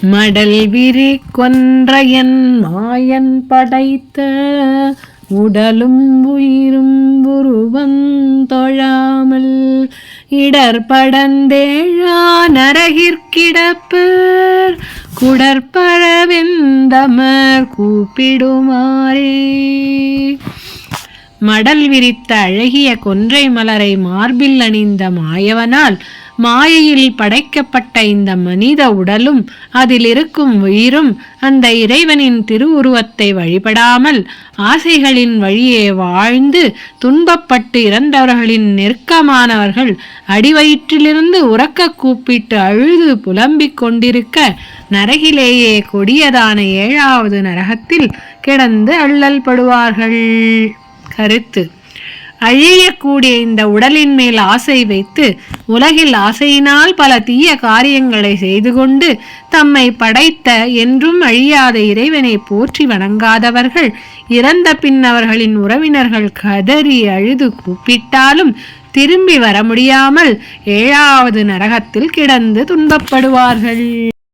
மடல் விரி கொன்றையன் மாயன் படைத்த உடலும் உயிரும் உருவம் தொழாமல் இடர்படந்தேழா நரகிற்கிடப்பர் குடற்பழவெந்தமர் கூப்பிடுமாறே. மடல் விரித்த அழகிய கொன்றை மலரை மார்பில் அணிந்த மாயவனால் மாயையில் படைக்கப்பட்ட இந்த மனித உடலும் அதில் இருக்கும் உயிரும் அந்த இறைவனின் திருவுருவத்தை வழிபடாமல் ஆசைகளின் வழியே வாழ்ந்து துன்பப்பட்டு இறந்தவர்களின் நெருக்கமானவர்கள் அடிவயிற்றிலிருந்து உறக்க கூப்பிட்டு அழுது புலம்பிக் கொண்டிருக்க நரகிலேயே கொடியதான ஏழாவது நரகத்தில் கிடந்து அள்ளல் படுவார்கள். கருத்து. அழியக்கூடிய இந்த உடலின் மேல் ஆசை வைத்து உலகில் ஆசையினால் பல தீய காரியங்களை செய்து கொண்டு தம்மை படைத்த என்றும் அழியாத இறைவனை போற்றி வணங்காதவர்கள் இறந்த பின் அவர்களின் உறவினர்கள் கதறி அழுது கூப்பிட்டாலும் திரும்பி வர முடியாமல் ஏழாவது நரகத்தில் கிடந்து துன்பப்படுவார்கள்.